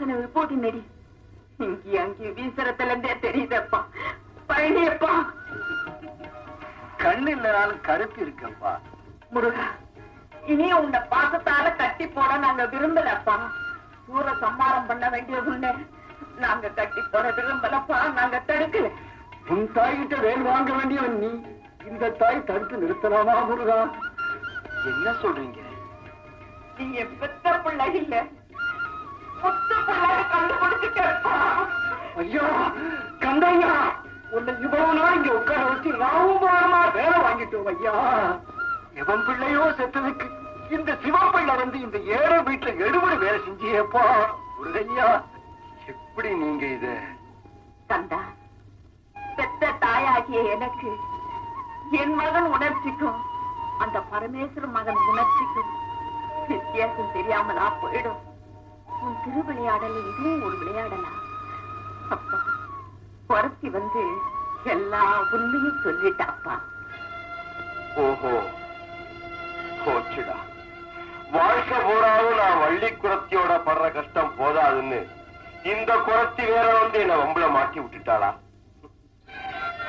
வாசனை விபூதி நெடி இங்கே அங்கே வீசுறதுல இருந்தே தெரியுதப்பா. பழனியப்பா கண்ணு இல்லனாலும் கருத்து இருக்கப்பா முருகா இனி உன்னை பாசத்தால கட்டி போட நாங்க விரும்பலப்பா. சூர சம்மாரம் பண்ண வேண்டிய உன்னை நாங்க கட்டி போட விரும்பலப்பா. நாங்க தடுக்கல. உன் தாய்கிட்ட வேல் வாங்க வேண்டியவன் நீ. இந்த தாய் தடுத்து நிறுத்தலாமா முருகா? என்ன சொல்றீங்க நீ பெத்த பிள்ளை இல்ல. முத்த பிள்ளை கண்டு கொடுத்துட்டப்பா ஐயோ கந்தையா உன்னை இவ்வளவு நாள் இங்க உட்கார வச்சு நாவும் பாரமா வேலை வாங்கிட்டோம் ஐயா. எவன் பிள்ளையோ செத்ததுக்கு இந்த சிவப்பிள்ளை வந்து இந்த ஏழை வீட்டுல எடுபடி வேலை செஞ்சியப்பா. முருகையா எப்படி நீங்க இது? கந்தா பெத்த தாயாகிய எனக்கு என் மகன் உணர்ச்சிக்கும் அந்த பரமேஸ்வர மகன் உணர்ச்சிக்கும் வித்தியாசம் தெரியாமலா போயிடும். உன் திருவிளையாடல இதுவும் ஒரு விளையாடலா? அப்பா வந்து எல்லா உண்மையும் சொல்லிட்டாப்பா ஓஹோ போச்சுடா. வாழ்க்கை பூராவும் நான் வள்ளி குரத்தியோட படுற கஷ்டம் போதாதுன்னு இந்த குரத்தி வேற வந்து என்ன வம்புல மாட்டி விட்டுட்டாளா?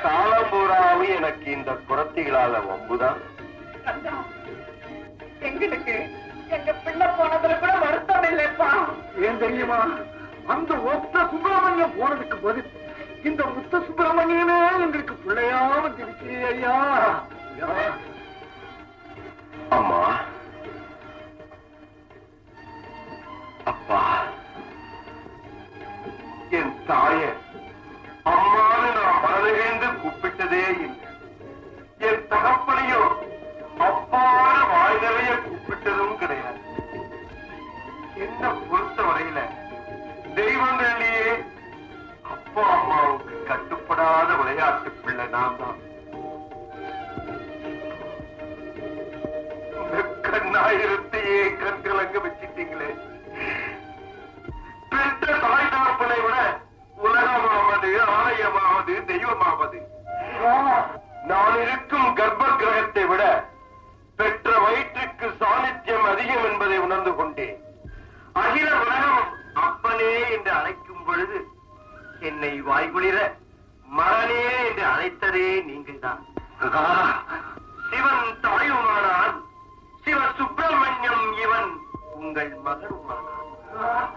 காலம் பூராவும் எனக்கு இந்த குரத்திகளால வம்புதான். எங்களுக்கு எங்க பிள்ளை போனதுல கூட வருத்தம் இல்லைப்பா. ஏன் தெரியுமா? அந்த ஒத்த சுப்பிரமணியம் போனதுக்கு பதில் இந்த முத்த சுப்பிரமணியமே எங்களுக்கு பிள்ளையா வந்துருச்சு ஐயா. ஐயா. அம்மா விளையாட்டு பிள்ளை நான் தான் வச்சிட்டீங்களே. பெற்ற தாய் விட உலகமாவது ஆலயமாவது தெய்வமாவது. நான் இருக்கும் கர்ப்ப கிரகத்தை விட பெற்ற வயிற்றுக்கு சாநித்தியம் அதிகம் என்பதை உணர்ந்து கொண்டேன். அகில உலகம் அப்பனே என்று அழைக்கும் பொழுது என்னை வாய்குளிர மகனே என்று அழைத்ததே நீங்கள் தான் சிவன் தாயுமானான் சிவ சுப்பிரமணியம் இவன் உங்கள் மகனுமானான்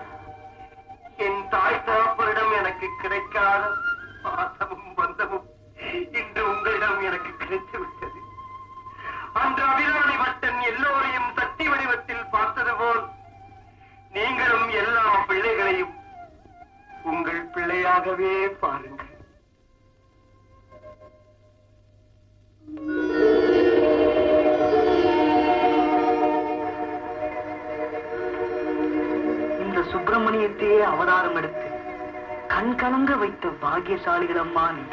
என் தாய் தகப்பரிடம் எனக்கு கிடைக்காத பாசமும் பந்தமும் சுப்பிரமணியத்தையே அவதாரம் எடுத்து கண் கலங்க வைத்த பாக்கியசாலிகள் அம்மா நீ.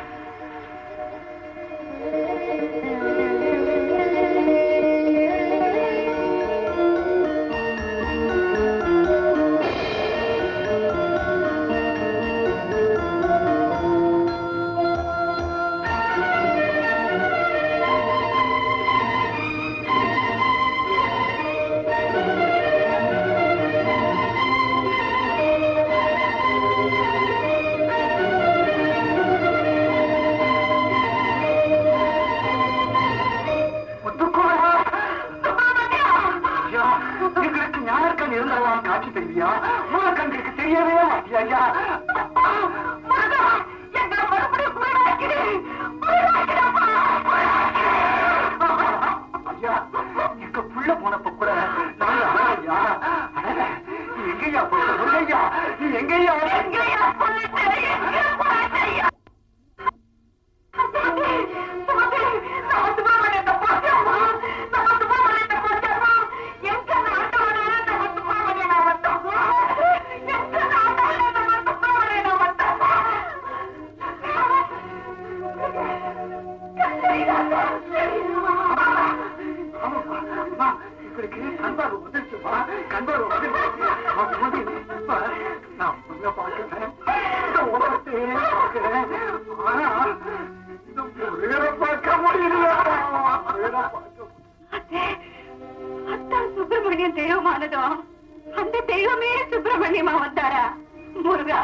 முருகா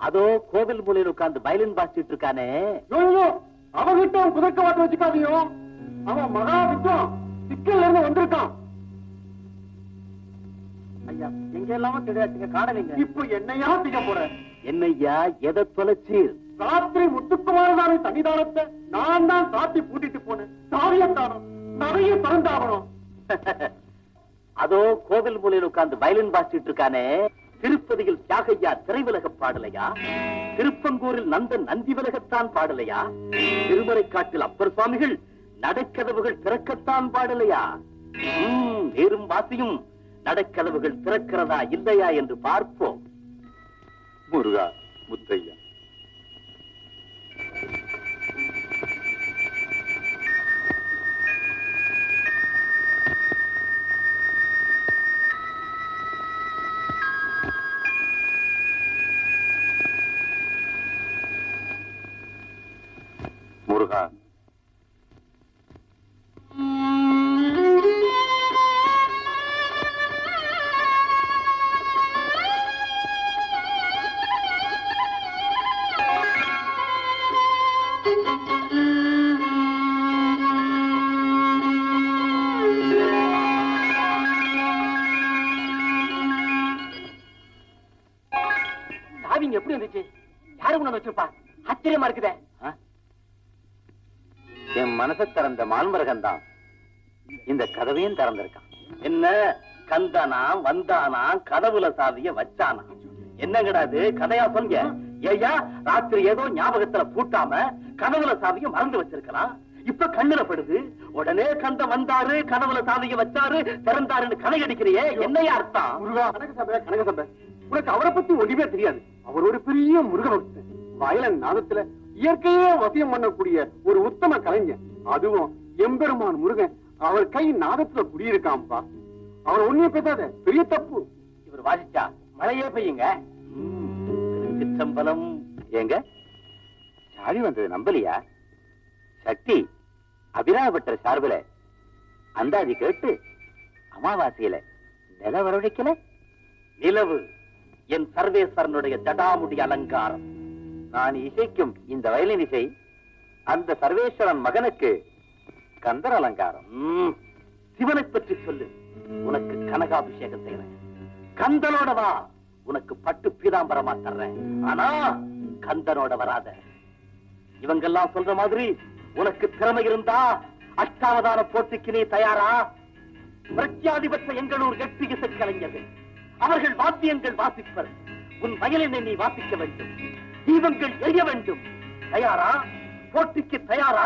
அதோ கோவில் மூலையில் உட்கார்ந்து வயலின் வாசிட்டு இருக்கானே. அவகிட்ட குதக்க வாட்ட வச்சுக்காதீங்க. அவன் மகா வித்வான். இருந்து வந்திருக்கான். ஐயா எங்க எல்லாமே கிடையாச்சுங்க என்னையா திக போற? என்னையா எதை தொலைச்சு? ராத்திரி முத்துக்குமாரதான சன்னிதானத்தை நான் தான் சாத்தி பூட்டிட்டு போனேன். சாரியத்தானம் நிறைய திறந்தாகணும் அதோ கோவில் மூலையில் உட்கார்ந்து வயலின் வாசிட்டு இருக்கானே. திருப்பதியில் தியாகையா திரைவிலக பாடலையா? திருப்பங்கூரில் நந்தன் நந்தி விலகத்தான் பாடலையா? திருமறை காட்டில் அப்பர் சுவாமிகள் நடக்கதவுகள் திறக்கத்தான் பாடலையா? நேரும் வாசியும் நடக்கதவுகள் திறக்கிறதா இல்லையா என்று பார்ப்போம். முருகா முத்தையா சாவிங்க எப்படி வந்துச்சு? யாரு கொண்டு வச்சிருப்பா? ஆச்சரியமா இருக்குதே. என் மனசை திறந்த மான்மரகன் தான் இந்த கதவையும் திறந்திருக்கான். என்ன? கந்தானா வந்தானா கதவுல சாவிய வச்சானா? என்னங்கடா இது? கதையா சொல்லுங்க. ஏய்யா ராத்திரி ஏதோ ஞாபகத்துல பூட்டாம கதவுல சாவிய மறந்து வச்சிருக்கலாம். இப்ப கண்ணுல படுது. உடனே கந்த வந்தாரு கதவுல சாவிய வச்சாரு திறந்தாருன்னு கதை அடிக்கிறியே என்னையா அர்த்தம்? முருகா கனக சபை கனக சபை உனக்கு அவரை பத்தி ஒன்றுமே தெரியாது. அவர் ஒரு பெரிய முருக வயலன் நாதத்துல இயற்கையே வசியம் பண்ணக்கூடிய ஒரு உத்தம கலைஞர் அதுவும் எம்பெருமான் முருகன். அவர் கை நாதத்துல குடியிருக்காம்பா. அவர் ஒண்ணே பேசாத பெரிய தப்பு. இவர் வாசிச்சா மழையே பெய்யுங்க. திருச்சிற்றம்பலம். ஏங்க? சாவி வந்தது நம்பலையா? சக்தி அபிராமபட்டர் சார்பில அந்தாதி கேட்டு அமாவாசையில நில வரவழைக்கல நிலவு. என் சர்வேஸ்வரனுடைய ஜடாமுடி அலங்காரம். நான் இசைக்கும் இந்த வயலின் இசை அந்த சர்வேஸ்வரன் மகனுக்கு கந்தர் அலங்காரம். சிவனை பற்றி சொல்லு. உனக்கு கனகாபிஷேகம் செய்யறேன். கந்தனோட வா. உனக்கு பட்டு பீதாம்பரமா தர்றேன். ஆனா கந்தனோட வராத. இவங்கெல்லாம் சொல்ற மாதிரி உனக்கு திறமை இருந்தா அஷ்டாவதான போட்டிக்கு நீ தயாரா? பிரத்யாதிபத்த எங்களூர் எட்டு இசை கலைஞர்கள் அவர்கள் வாத்தியங்கள் வாசிப்பர். உன் வயலினை நீ வாசிக்க வேண்டும். தீபங்கள் எரிய வேண்டும். தயாரா? போட்டிக்கு தயாரா?